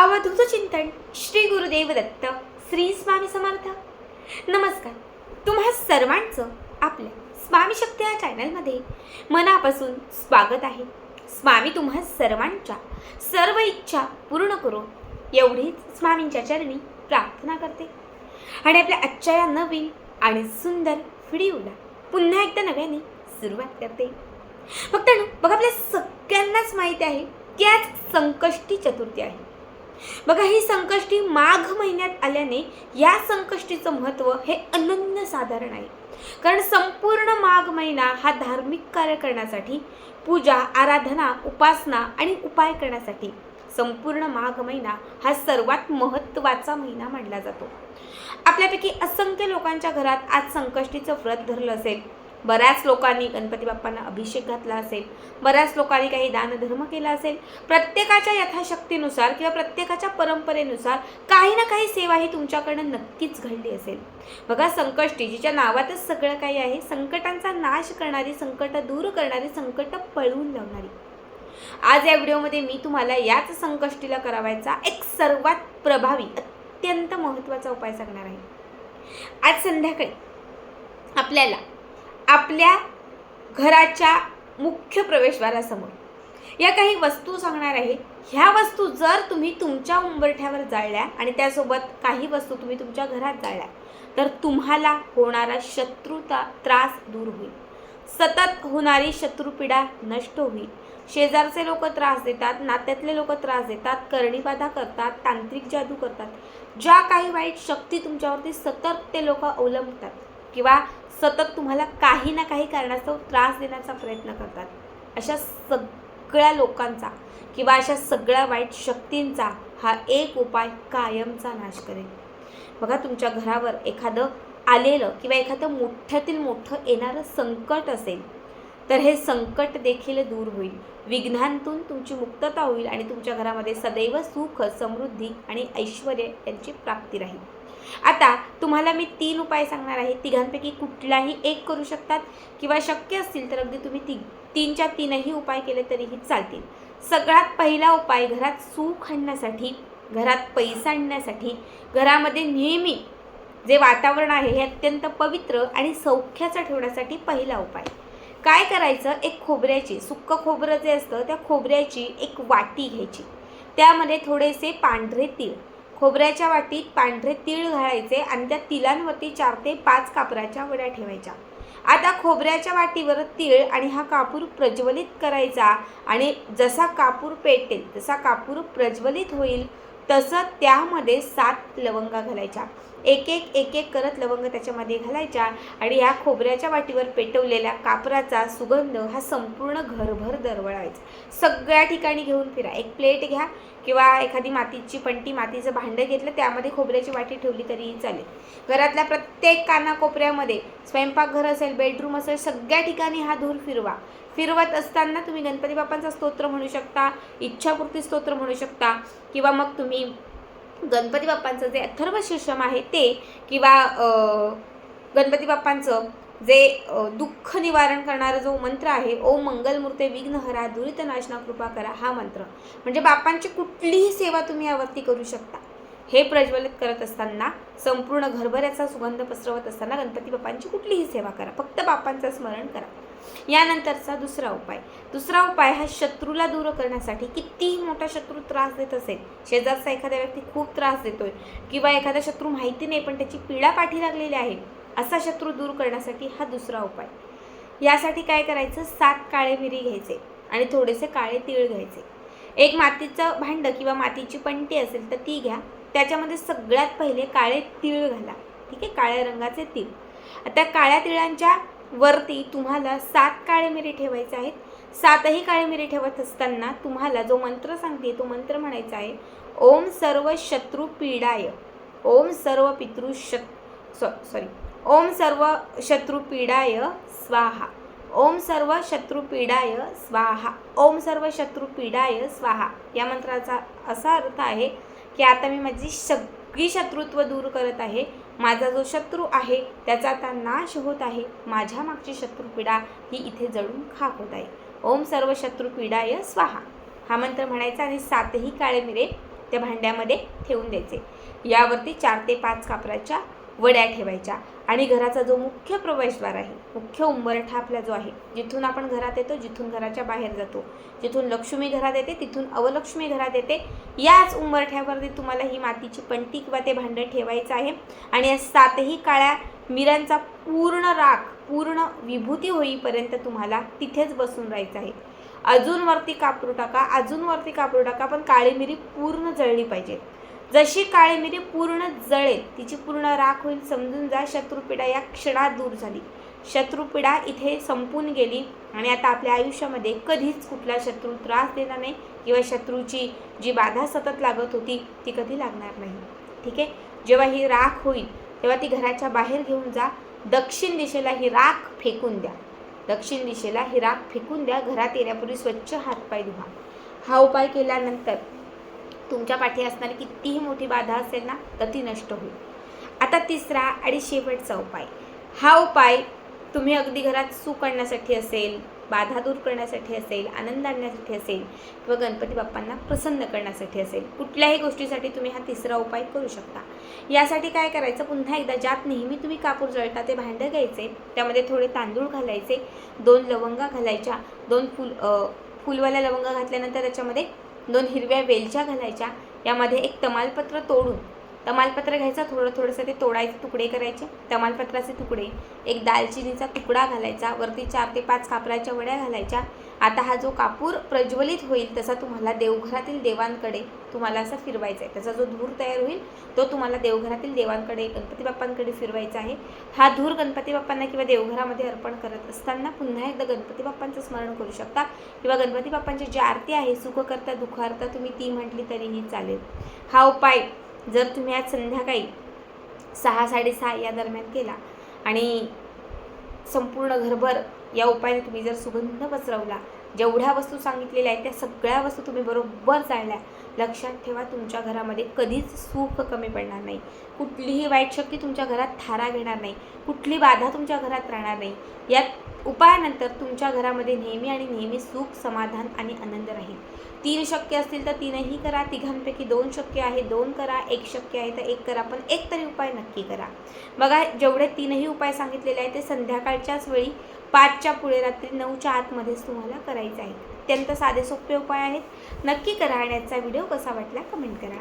अवधूत चिंतन श्री गुरुदेव दत्त श्री स्वामी समर्थ नमस्कार तुम्हा सर्वांचं आपल्या स्वामी शक्ती या चॅनलमध्ये मनापासून स्वागत आहे. स्वामी तुम्हा सर्वांच्या सर्व इच्छा पूर्ण करो एवढीच स्वामींच्या चरणी प्रार्थना करते. आणि आपल्या आजच्या या नवीन आणि सुंदर व्हिडिओला पुन्हा एकदा नव्याने सुरुवात करते. फक्त बघा आपल्या सगळ्यांनाच माहिती आहे की आज संकष्टी चतुर्थी आहे. बघा ही संकष्टी माघ महिन्यात आल्याने या संकष्टीचं महत्त्व हे अनन्य साधारण आहे. कारण संपूर्ण माघ महिना हा धार्मिक कार्य करण्यासाठी पूजा आराधना उपासना आणि उपाय करण्यासाठी संपूर्ण माघ महिना हा सर्वात महत्त्वाचा महिना मानला जातो. आपल्यापैकी असंख्य लोकांच्या घरात आज संकष्टीचं व्रत धरलं असेल. बऱ्याच लोकांनी गणपती बाप्पांना अभिषेक घातला असेल बऱ्याच लोकांनी काही दानधर्म केला असेल प्रत्येकाच्या यथाशक्तीनुसार किंवा प्रत्येकाच्या परंपरेनुसार काही ना काही सेवा ही तुमच्याकडनं नक्कीच घडली असेल. बघा संकष्टी जिच्या नावातच सगळं काही आहे संकटांचा नाश करणारी संकट दूर करणारी संकट पळवून लावणारी. आज या व्हिडिओमध्ये मी तुम्हाला याच संकष्टीला करावायचा एक सर्वात प्रभावी अत्यंत महत्त्वाचा उपाय सांगणार आहे. आज संध्याकाळी आपल्याला आपल्या घराच्या मुख्य प्रवेशद्वारासमोर. या काही वस्तू सांगणार आहे. ह्या वस्तू जर तुम्ही तुमच्या उंबरठ्यावर जाळल्या आणि त्यासोबत काही वस्तू तुम्ही तुमच्या घरात जाळल्या तर तुम्हाला होणारा शत्रुता त्रास दूर होईल. सतत होणारी शत्रुपीडा नष्ट होईल. शेजारचे लोक त्रास देतात नात्यातले लोक त्रास देतात करणीबाधा करतात तांत्रिक जादू करतात. ज्या काही वाईट शक्ती तुमच्यावरती सतत ते लोक अवलंबतात किंवा सतत तुम्हाला काही ना काही कारणास्तव त्रास देण्याचा प्रयत्न करतात. अशा सगळ्या लोकांचा किंवा अशा सगळ्या वाईट शक्तींचा हा एक उपाय कायमचा नाश करेल. बघा तुमच्या घरावर एखादं आलेलं किंवा एखादं मोठ्यातील मोठं येणारं संकट असेल तर हे संकट देखील दूर होईल. विघ्नांतून तुमची मुक्तता होईल आणि तुमच्या घरामध्ये सदैव सुख समृद्धी आणि ऐश्वर यांची प्राप्ती राहील. आता तुम्हाला मी तीन उपाय सांगणार आहे. तिघांपैकी कुठलाही एक करू शकतात किंवा शक्य असतील तर अगदी तुम्ही ती तीनच्या तीनही उपाय केले तरीही चालतील. सगळ्यात पहिला उपाय घरात सुख आणण्यासाठी घरात पैसा आणण्यासाठी घरामध्ये नेहमी जे वातावरण आहे हे अत्यंत पवित्र आणि सौख्याचं ठेवण्यासाठी पहिला उपाय. काय करायचं? एक खोबऱ्याची सुक्क खोबरं जे असतं त्या खोबऱ्याची एक वाटी घ्यायची. त्यामध्ये थोडेसे पांढरे तीळ खोबऱ्याच्या वाटीत पांढरे तीळ घालायचे आणि त्या तिलांवरती चार ते पाच कापराच्या वड्या ठेवायच्या. आता खोबऱ्याच्या वाटीवर तीळ आणि हा कापूर प्रज्वलित करायचा आणि जसा कापूर पेटेल जसा कापूर प्रज्वलित होईल तसं त्यामध्ये सात लवंगा घालायच्या. एक एक एक एक करत लवंग त्याच्यामध्ये घालायच्या आणि या खोबऱ्याच्या वाटीवर पेटवलेल्या कापराचा सुगंध हा संपूर्ण घरभर दरवळायचा. सगळ्या ठिकाणी घेऊन फिरा. एक प्लेट घ्या किंवा एखादी मातीची पंटी मातीचं भांडं घेतलं त्यामध्ये खोबऱ्याची वाटी ठेवली तरीही चालेल. घरातल्या प्रत्येक कानाकोपऱ्यामध्ये स्वयंपाकघर असेल बेडरूम असेल सगळ्या ठिकाणी हा धूर फिरवा. फिरवत असताना तुम्ही गणपती बाप्पांचा स्तोत्र म्हणू शकता इच्छापूर्ती स्तोत्र म्हणू शकता किंवा मग तुम्ही गणपती बाप्पांचं जे अथर्व शीर्षम आहे ते किंवा गणपती बाप्पांचं जे दुःख निवारण करणारा जो मंत्र आहे ओम मंगलमूर्ते विघ्नहरा दुरित नाशना कृपा करा हा मंत्र. म्हणजे बाप्पांची कुठलीही सेवा तुम्ही यावरती करू शकता. हे प्रज्वलित करत असताना संपूर्ण घरभऱ्याचा सुगंध पसरवत असताना गणपती बाप्पांची कुठलीही सेवा करा. फक्त बाप्पांचं स्मरण करा. यानंतरचा दुसरा उपाय. दुसरा उपाय हा शत्रूला दूर करण्यासाठी कितीही मोठा शत्रू त्रास देत असेल शेजारचा एखादा व्यक्ती खूप त्रास देतोय किंवा एखादा शत्रू माहिती नाही पण त्याची पीडा पाठी लागलेली आहे असा शत्रू दूर करण्यासाठी हा दुसरा उपाय. यासाठी काय करायचं? सात काळे मिरी घ्यायचे आणि थोडेसे काळे तीळ घ्यायचे. एक मातीचं भांडं किंवा मातीची पंटी असेल तर ती घ्या. त्याच्यामध्ये सगळ्यात पहिले काळे तीळ घाला. ठीक आहे? काळ्या रंगाचे तीळ. आता काळ्या तिळांच्या वरती तुम्हाला सात काळे मिरी ठेवायचे आहेत. सातही काळे मिरी ठेवत असताना तुम्हाला जो मंत्र सांगते तो मंत्र म्हणायचा आहे ओम सर्व शत्रू पीडाय ओम सर्व पितृ शत सॉरी ओम सर्व शत्रू पीडाय स्वाहा ओम सर्व शत्रू पीडाय स्वाहा ओम सर्व शत्रू पीडाय स्वाहा. या मंत्राचा असा अर्थ आहे की आता मी माझी सगळी शत्रुत्व दूर करत आहे. माझा जो शत्रू आहे त्याचा आता नाश होत आहे. माझ्या मागची शत्रुपीडा ही इथे जळून खाक होत आहे. ओम सर्व शत्रुपीडाय स्वाहा. हा मंत्र म्हणायचा आणि सातही काळे मिरे त्या भांड्यामध्ये ठेवून द्यायचे. यावरती चार ते पाच कापराच्या वड्या ठेवायच्या. आणि घराचा जो मुख्य प्रवेशद्वार आहे मुख्य उंबरठा आपला जो आहे जिथून आपण घरात येतो जिथून घराच्या बाहेर जातो जिथून लक्ष्मी घरात येते तिथून अवलक्ष्मी घरात येते याच उंबरठ्यावरती तुम्हाला ही मातीची पंटी किंवा ते भांडं ठेवायचं आहे. आणि या सातही काळ्या मिरांचा पूर्ण राख पूर्ण विभूती होईपर्यंत तुम्हाला तिथेच बसून राहायचं आहे. अजून वरती कापरू टाका अजून वरती कापरू टाका पण काळी मिरी पूर्ण जळली पाहिजे जशी काळी मिरी पूर्ण जळेल तिची पूर्ण राख होईल समजून जा शत्रुपीडा या क्षणात दूर झाली. शत्रुपीडा इथे संपून गेली आणि आता आपल्या आयुष्यामध्ये कधीच कुठला शत्रू त्रास देणार नाही किंवा शत्रूची जी बाधा सतत लागत होती ती कधी लागणार नाही. ठीक आहे? जेव्हा ही राख होईल तेव्हा ती घराच्या बाहेर घेऊन जा. दक्षिण दिशेला ही राख फेकून द्या. दक्षिण दिशेला ही राख फेकून द्या. घरात येण्यापूर्वी स्वच्छ हातपाय धुवा. हा उपाय केल्यानंतर तुमच्या पाठी असणारी कितीही मोठी बाधा असेल ना तर ती नष्ट होईल. आता तिसरा आणि शेवटचा उपाय. हा उपाय तुम्ही अगदी घरात सुख आणण्यासाठी असेल बाधा दूर करण्यासाठी असेल आनंद आणण्यासाठी असेल किंवा गणपती बाप्पांना प्रसन्न करण्यासाठी असेल कुठल्याही गोष्टीसाठी तुम्ही हा तिसरा उपाय करू शकता. यासाठी काय करायचं? पुन्हा एकदा ज्यात नेहमी तुम्ही कापूर जळता ते भांडं घ्यायचे त्यामध्ये थोडे तांदूळ घालायचे दोन लवंगा घालायच्या दोन फुल फुलवाल्या लवंगा घातल्यानंतर त्याच्यामध्ये दोन हिरव्या वेलच्या घालायच्या. यामध्ये एक तमालपत्र तोडून तमालपत्र घ्यायचं थोडं थोडंसं ते तोडायचे तुकडे करायचे. तमालपत्राचे तुकडे. एक दालचिनीचा तुकडा घालायचा वरती चार ते पाच कापराच्या वड्या घालायच्या. आता हा जो कापूर प्रज्वलित होईल तसा तुम्हाला देवघरातील देवांकडे तुम्हाला असा फिरवायचा आहे त्याचा जो धूर तयार होईल तो तुम्हाला देवघरातील देवांकडे गणपती बाप्पांकडे फिरवायचा आहे. हा धूर गणपती बाप्पांना किंवा देवघरामध्ये अर्पण करत असताना पुन्हा एकदा गणपती बाप्पांचं स्मरण करू शकता. किंवा गणपती बाप्पांची जी आरती आहे सुख करता तुम्ही ती म्हटली तरीही चालेल. हा उपाय जर तुम्ही आज संध्याकाळी सहा साडेसहा या दरम्यान केला आणि संपूर्ण घरभर या उपायाने तुम्ही जर सुगंध पसरवला जेवढ्या वस्तू सांगितलेल्या आहेत त्या सगळ्या वस्तू तुम्ही बरोबर जाळल्या. लक्षात ठेवा तुमच्या घरामध्ये कधीच सुख कमी पडणार नाही. कुठलीही वाईट शक्ती तुमच्या घरात थारा घेणार नाही. कुठली बाधा तुमच्या घरात राहणार नाही. या उपायानंतर तुमच्या घरामध्ये नेहमी आणि नेहमी सुख समाधान आणि आनंद राहील. तीन शक्य असतील तर तीनही करा. तिघांपैकी दोन शक्य आहे दोन करा. एक शक्य आहे तर एक करा. पण एक तरी उपाय नक्की करा. बघा जेवढे तीनही उपाय सांगितलेले आहेत ते संध्याकाळच्याच वेळी पाचच्या पुढे रात्री नऊच्या आतमध्येच तुम्हाला करायचं आहे. अत्यंत साधे सोपे उपाय आहेत. नक्की करा आणि आजचा व्हिडिओ कसा वाटला कमेंट करा.